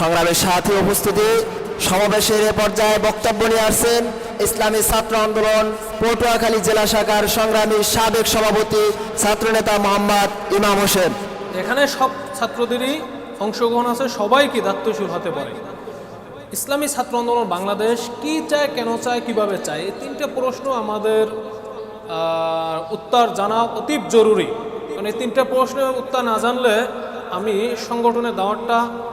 সংগ্রামের সাথী উপস্থিতি সমাবেশের এ পর্যায়ে বক্তব্য নিয়ে আসছেন ইসলামী ছাত্র আন্দোলন পটুয়াখালী জেলা শাখার সংগ্রামী সাবেক সভাপতি ছাত্রনেতা মোহাম্মদ ইমাম হোসেন। এখানে সব ছাত্রদেরই অংশগ্রহণ আছে সবাইকে দায়িত্বশীল হতে পারে। ইসলামী ছাত্র আন্দোলন বাংলাদেশ কি চায় কেন চায় কীভাবে চায় এই তিনটে প্রশ্ন আমাদের উত্তর জানা অতীব জরুরি। কারণ এই তিনটে প্রশ্নের উত্তর না জানলে আমি সংগঠনের দাওয়াতটা আহ,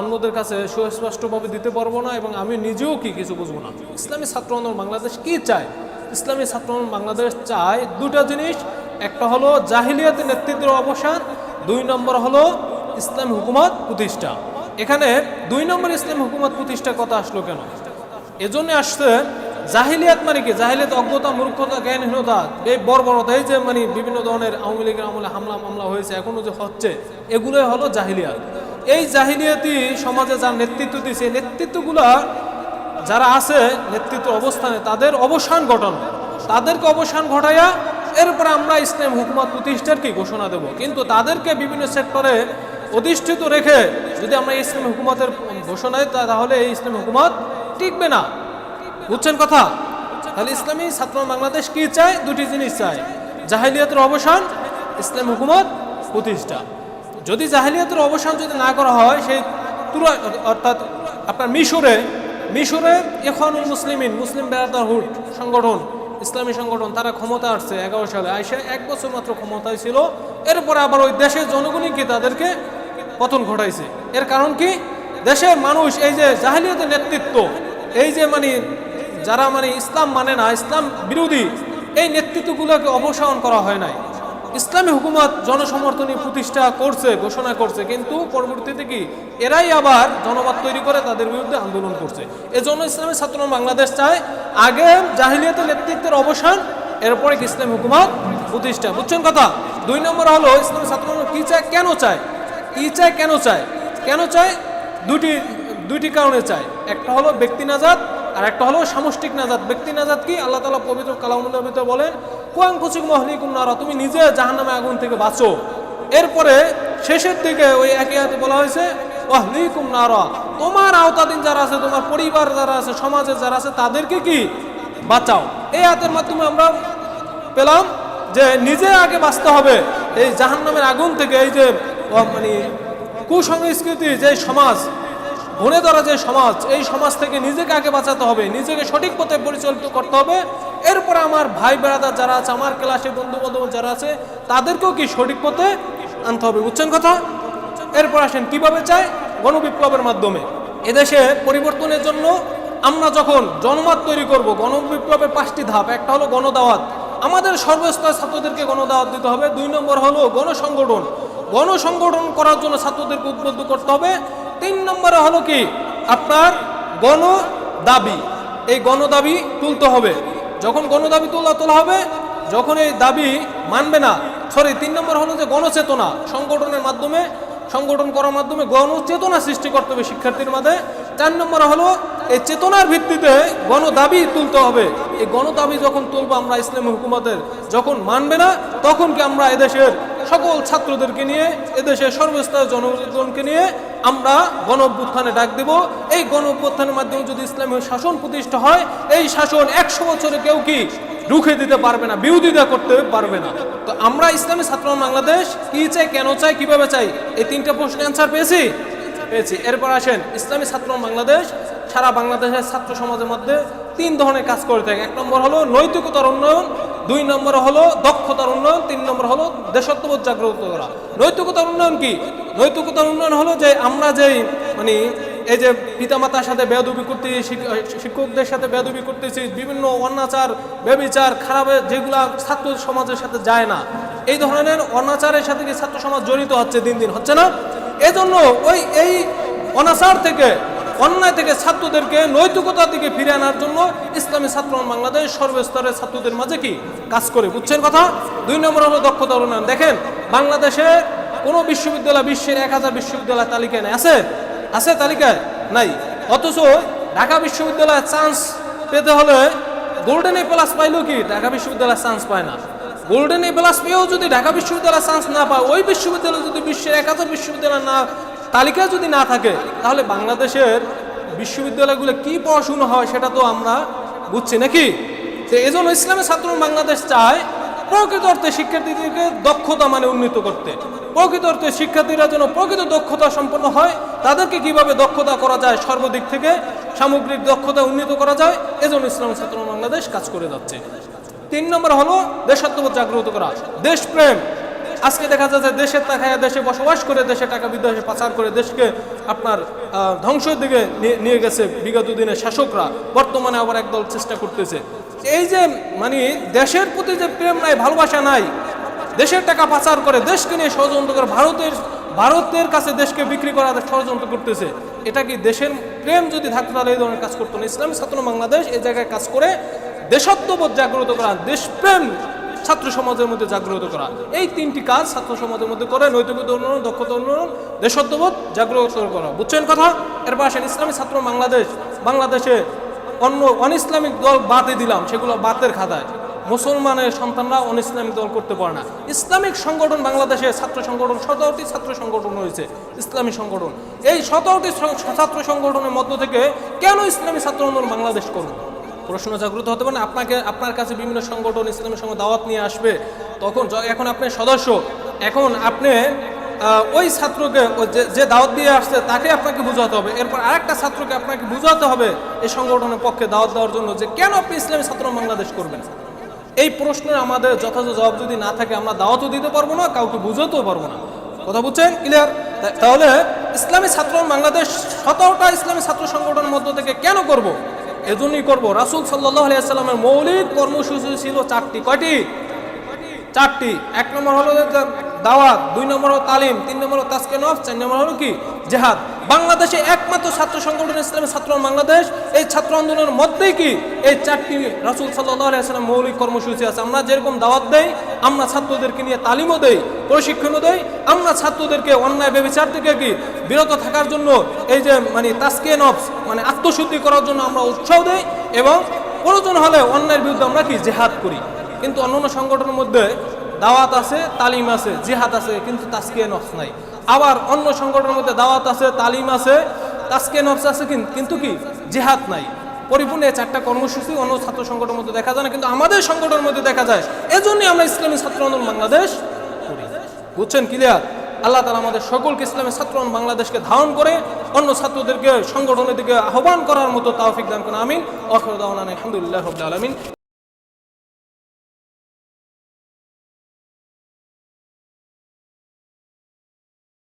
অন্যদের কাছে সুস্পষ্টভাবে দিতে পারব না এবং আমি নিজেও কি কিছু বুঝব না। ইসলামী ছাত্র আন্দোলন বাংলাদেশ কি চায়? ইসলামী ছাত্র আন্দোলন বাংলাদেশ চায় দুটা জিনিস। একটা হলো জাহিলিয়াতের নেতৃত্বের অবসান। দুই নম্বর হলো ইসলাম হুকুমত প্রতিষ্ঠা। এখানে দুই নম্বর ইসলাম হুকুমত প্রতিষ্ঠা কথা আসলো কেন? এজন্য আসছে জাহিলিয়াত মানে কি? জাহিলিয়াত অজ্ঞতা, মূর্খতা, জ্ঞানহীনতা, এই বর্বরতা, এই যে মানে বিভিন্ন ধরনের আওয়ামী লীগের আমলে হামলা, মামলা হয়েছে, এখনও যে হচ্ছে, এগুলোই হলো জাহিলিয়াত। এই জাহিলিয়াতি সমাজে যার নেতৃত্ব দিয়েছে নেতৃত্বগুলা যারা আছে, নেতৃত্ব অবস্থানে, তাদের অবসান ঘটানো। তাদেরকে অবসান ঘটাইয়া এরপরে আমরা ইসলাম হুকুমত প্রতিষ্ঠার কি ঘোষণা দেব? কিন্তু তাদেরকে বিভিন্ন সেক্টরে অধিষ্ঠিত রেখে যদি আমরা ইসলাম হুকুমতের ঘোষণা দিই তাহলে এই ইসলাম হুকুমত টিকবে না। বুঝছেন কথা? তাহলে ইসলামী ছাত্র বাংলাদেশ কি চায়? দুটি জিনিস চায়। জাহিলিয়াতের অবসান, ইসলাম হুকুমত প্রতিষ্ঠা। যদি জাহিলিয়াতের অবসান যদি না করা হয়, সেই তুরা অর্থাৎ আপনার মিশরে মিশরে এখন মুসলিমিন, মুসলিম বেড়াদারহুড সংগঠন, ইসলামী সংগঠন, তারা ক্ষমতা আসছে এগারো সালে। আইসে এক বছর মাত্র ক্ষমতায় ছিল। এরপরে আবার ওই দেশের জনগণই কি তাদেরকে পতন ঘটাইছে? এর কারণ কি? দেশের মানুষ, এই যে জাহিলিয়াতের নেতৃত্ব, এই যে মানে যারা মানে ইসলাম মানে না, ইসলাম বিরোধী, এই নেতৃত্বগুলোকে অপসারণ করা হয় নাই। ইসলামী হুকুমত জনসমর্থনী প্রতিষ্ঠা করছে, ঘোষণা করছে, কিন্তু পরবর্তীতে কি এরাই আবার জনমত তৈরি করে তাদের বিরুদ্ধে আন্দোলন করছে। এজন্য ইসলামী ছাত্র বাংলাদেশ চায় আগে জাহিলিয়াতের নেতৃত্বের অবসান, এরপরে ইসলামী হুকুমত প্রতিষ্ঠা। বুঝছেন কথা? দুই নম্বর হলো ইসলামী ছাত্র কি চায়, কেন চায়? কি চায়, কেন চায়? কেন চায়? দুটি, দুইটি কারণে চায়। একটা হলো ব্যক্তি নাজাদ আর একটা হলো সামষ্টিক নাজাদ ব্যক্তি নাজাদ কি? আল্লাহ তালা পবিত্র কালামুল্লাহ ভিতরে বলেন কুয়াং কুচিক মহলিকুম নারা তুমি নিজে জাহান্নামে আগুন থেকে বাঁচো। এরপরে শেষের দিকে ওই একই হাতে বলা হয়েছে, ওয়াহলিকুম নারা তোমার আওতাধীন যারা আছে, তোমার পরিবার যারা আছে সমাজে যারা আছে, তাদেরকে কি? বাঁচাও। এই হাতের মাধ্যমে আমরা পেলাম যে নিজে আগে বাঁচতে হবে। এই জাহান্নামের আগুন থেকে এই যে মানে কুসংস্কৃতি, যে সমাজ ভরে ধরা যে সমাজ, এই সমাজ থেকে নিজেকে আগে বাঁচাতে হবে, নিজেকে সঠিক পথে পরিচালিত করতে হবে। এরপরে আমার ভাই, বেড়াদার যারা আছে, আমার ক্লাসে বন্ধু বান্ধব যারা আছে, তাদেরকেও কি সঠিক পথে আনতে হবে? বুঝছেন কথা? এরপর আসেন, কীভাবে চায়? গণবিপ্লবের মাধ্যমে। এদেশে পরিবর্তনের জন্য আমরা যখন জনমত তৈরি করব, গণবিপ্লবের পাঁচটি ধাপ, একটা হলো গণদাওয়াত। আমাদের সর্বস্তর ছাত্রদেরকে গণদাওয়াত দিতে হবে। দুই নম্বর হলো গণসংগঠন। গণসংগঠন করার জন্য ছাত্রদেরকে উদ্বুদ্ধ করতে হবে। তিন নম্বরে হলো কি? আপনার গণ দাবি এই গণ দাবি তুলতে হবে। যখন গণ দাবি তোলা তোলা হবে, যখন এই দাবি মানবে না সরি তিন নম্বর হলো যে গণচেতনা। সংগঠনের মাধ্যমে, সংগঠন করার মাধ্যমে গণচেতনা সৃষ্টি করতে হবে শিক্ষার্থীর মাঝে। চার নম্বর হলো, এই চেতনার ভিত্তিতে গণদাবি তুলতে হবে। এই গণদাবি যখন তুলবো আমরা ইসলামী হুকুমতের, যখন মানবে না, তখন কি আমরা এদেশের সকল ছাত্রদেরকে নিয়ে, এদেশের সর্বস্তরের জনগণকে নিয়ে আমরা গণ ডাক দেব। এই গণ মাধ্যমে যদি ইসলামী শাসন প্রতিষ্ঠা হয়, এই শাসন একশো বছরে কেউ কি রুখে দিতে পারবে না, বিরোধিতা করতে পারবে না। তো আমরা ইসলামী ছাত্র বাংলাদেশ কি চাই, কেন চাই, কীভাবে চাই, এই তিনটা প্রশ্নের অ্যান্সার পেয়েছি? পেয়েছি। এরপর আসেন, ইসলামী ছাত্র বাংলাদেশ, সারা বাংলাদেশের ছাত্র সমাজের মধ্যে তিন ধরনের কাজ করে থাকে। এক নম্বর হলো নৈতিকতার উন্নয়ন দুই নম্বর হলো দক্ষতার উন্নয়ন, তিন নম্বর হলো দেশত্ববোধ জাগ্রত করা। নৈতিকতার উন্নয়ন কি? নৈতিকতার উন্নয়ন হলো যে আমরা যেই মানে এই যে পিতামাতার সাথে বেদবি করতেছি শিক্ষকদের সাথে বেদবি করতেছি, বিভিন্ন অনাচার, ব্যবিচার, খারাপ যেগুলা ছাত্র সমাজের সাথে যায় না। এই ধরনের অনাচারের সাথে কি ছাত্র সমাজ জড়িত হচ্ছে দিন দিন? হচ্ছে না? এজন্য ওই, এই অনাচার থেকে অন্যায় থেকে ছাত্রদেরকে নৈতিকতার দিকে ফিরে আনার জন্য ইসলামী ছাত্র বাংলাদেশ সর্বস্তরের ছাত্রদের মাঝে কি কাজ করে? বুঝছেন কথা? দুই নম্বর হলো দক্ষতা উন্নয়ন। দেখেন, বাংলাদেশে কোনো বিশ্ববিদ্যালয় বিশ্বের এক হাজার বিশ্ববিদ্যালয় তালিকায় নেই। আছে? আছে তালিকায়? নাই। অথচ ঢাকা বিশ্ববিদ্যালয়ে চান্স পেতে হলে গোল্ডেন এ প্লাস পাইলেও কি ঢাকা বিশ্ববিদ্যালয় চান্স পায় না? গোল্ডেন এ প্লাস পেয়েও যদি ঢাকা বিশ্ববিদ্যালয় চান্স না পায়, ওই বিশ্ববিদ্যালয় যদি বিশ্বের এক হাজার বিশ্ববিদ্যালয় না তালিকা যদি না থাকে, তাহলে বাংলাদেশের বিশ্ববিদ্যালয়গুলো কি পড়াশুনো হয় সেটা তো আমরা বুঝছি নাকি? তো এই জন্য ইসলামী ছাত্র বাংলাদেশ চায় প্রকৃত অর্থে শিক্ষার্থীদেরকে দক্ষতা মানে উন্নীত করতে। প্রকৃত অর্থে শিক্ষার্থীরা যেন প্রকৃত দক্ষতা সম্পন্ন হয়, তাদেরকে কীভাবে দক্ষতা করা যায় সর্বদিক থেকে সামগ্রিক দক্ষতা উন্নীত করা যায়, এজন্য ইসলামী ছাত্র বাংলাদেশ কাজ করে যাচ্ছে। তিন নম্বর হলো দেশাত্মবোধ জাগ্রত করা। দেশপ্রেম। আজকে দেখা যাচ্ছে দেশের টাকায় দেশে বসবাস করে, দেশে টাকা বিদেশে পাচার করে, দেশকে আপনার ধ্বংসের দিকে নিয়ে- গেছে বিগত দিনের শাসকরা। বর্তমানে আবার একদল চেষ্টা করতেছে। এই যে মানে দেশের প্রতি যে প্রেম নাই, ভালোবাসা নাই, দেশের টাকা পাচার করে, দেশকে নিয়ে ষড়যন্ত্র করে, ভারতের ভারতের কাছে দেশকে বিক্রি করা ষড়যন্ত্র করতেছে, এটা কি দেশের প্রেম যদি থাকতো তাহলে এই ধরনের কাজ করতো না? ইসলামী ছাত্র বাংলাদেশ এই জায়গায় কাজ করে দেশত্ববোধ জাগ্রত করা, দেশপ্রেম ছাত্র সমাজের মধ্যে জাগ্রত করা। এই তিনটি কাজ ছাত্র সমাজের মধ্যে করে, নৈতিকতা উন্নয়ন, দক্ষতা উন্নয়ন, দেশত্ববোধ জাগ্রত করা। বুঝছেন কথা? এরপর আসেন ইসলামী ছাত্র বাংলাদেশ, বাংলাদেশে অন্য অন ইসলামিক দল বাদে দিলাম, সেগুলো বাতের খাতায়। মুসলমানের সন্তানরা অন ইসলামিক দল করতে পারে না। ইসলামিক সংগঠন বাংলাদেশে ছাত্র সংগঠন সতেরোটি ছাত্র সংগঠন রয়েছে ইসলামী সংগঠন। এই সতেরোটি ছাত্র সংগঠনের মধ্য থেকে কেন ইসলামী ছাত্র আন্দোলন বাংলাদেশ করব প্রশ্ন জাগ্রত হতে পারে না। আপনাকে, আপনার কাছে বিভিন্ন সংগঠন ইসলামের সঙ্গে দাওয়াত নিয়ে আসবে। তখন এখন আপনি সদস্য। এখন আপনি ওই ছাত্রকে যে দাওয়াত দিয়ে আসছে তাকে আপনাকে বোঝাতে হবে। এরপর আরেকটা ছাত্রকে আপনাকে বোঝাতে হবে এই সংগঠনের পক্ষে দাওয়াত দেওয়ার জন্য যে, কেন আপনি ইসলামী ছাত্র বাংলাদেশ করবেন? এই প্রশ্নের আমাদের যথাযথ জবাব যদি না থাকে, আমরা দাওয়াতও দিতে পারব না, কাউকে বুঝাতেও পারব না। কথা বুঝছেন? ক্লিয়ার তাহলে ইসলামী ছাত্র বাংলাদেশ, সতেরোটা ইসলামী ছাত্র সংগঠনের মধ্য থেকে কেন করব? এজন্যই করব। রাসুল সাল্লাহ আলিয়াল্লামের মৌলিক কর্মসূচি ছিল চারটি। কয়টি? চারটি। এক নম্বর হলো দাওয়াত, দুই নম্বর হলো তালিম, তিন নম্বর হলো তাসকে নফ চার নম্বর হলো কি? জেহাদ। বাংলাদেশে একমাত্র ছাত্র সংগঠন ইসলামী ছাত্র বাংলাদেশ। এই ছাত্র আন্দোলনের মধ্যেই কি? এই চারটি রাসুল সাল্লাম মৌলিক কর্মসূচি আছে। আমরা যেরকম দাওয়াত দেই আমরা ছাত্রদেরকে নিয়ে তালিমও দেই, প্রশিক্ষণও দেই, আমরা ছাত্রদেরকে অন্যায় ব্যবচার থেকে কি বিরত থাকার জন্য এই যে মানে তাসকে নফস মানে আত্মশুদ্ধি করার জন্য আমরা উৎসাহ দেই এবং প্রয়োজন হলে অন্যায়ের বিরুদ্ধে আমরা কি জেহাদ করি। কিন্তু অন্যান্য সংগঠনের মধ্যে দাওয়াত আছে, তালিম আছে, জেহাদ আছে, কিন্তু তাস্কিয়ে নফস নাই। আবার অন্য সংগঠনের মধ্যে দাওয়াত আছে, তালিম আছে তাস্কিয়ে নফস আছে কিন্তু কি জেহাদ নাই। পরিপূর্ণ এই চারটা কর্মসূচি অন্য ছাত্র সংগঠনের মধ্যে দেখা যায় না, কিন্তু আমাদের সংগঠনের মধ্যে দেখা যায়। এজন্যই আমরা ইসলামী ছাত্র আন্দোলন বাংলাদেশ করি। বুঝছেন ক্লিয়ার আল্লাহ তালা আমাদের সকলকে ইসলামী ছাত্র বাংলাদেশকে ধারণ করে অন্য ছাত্রদেরকে, সংগঠনের দিকে আহ্বান করার মতো তাওফিক দান করেন, আমিন। অখরদান আলহামদুলিল্লাহ আলমিন।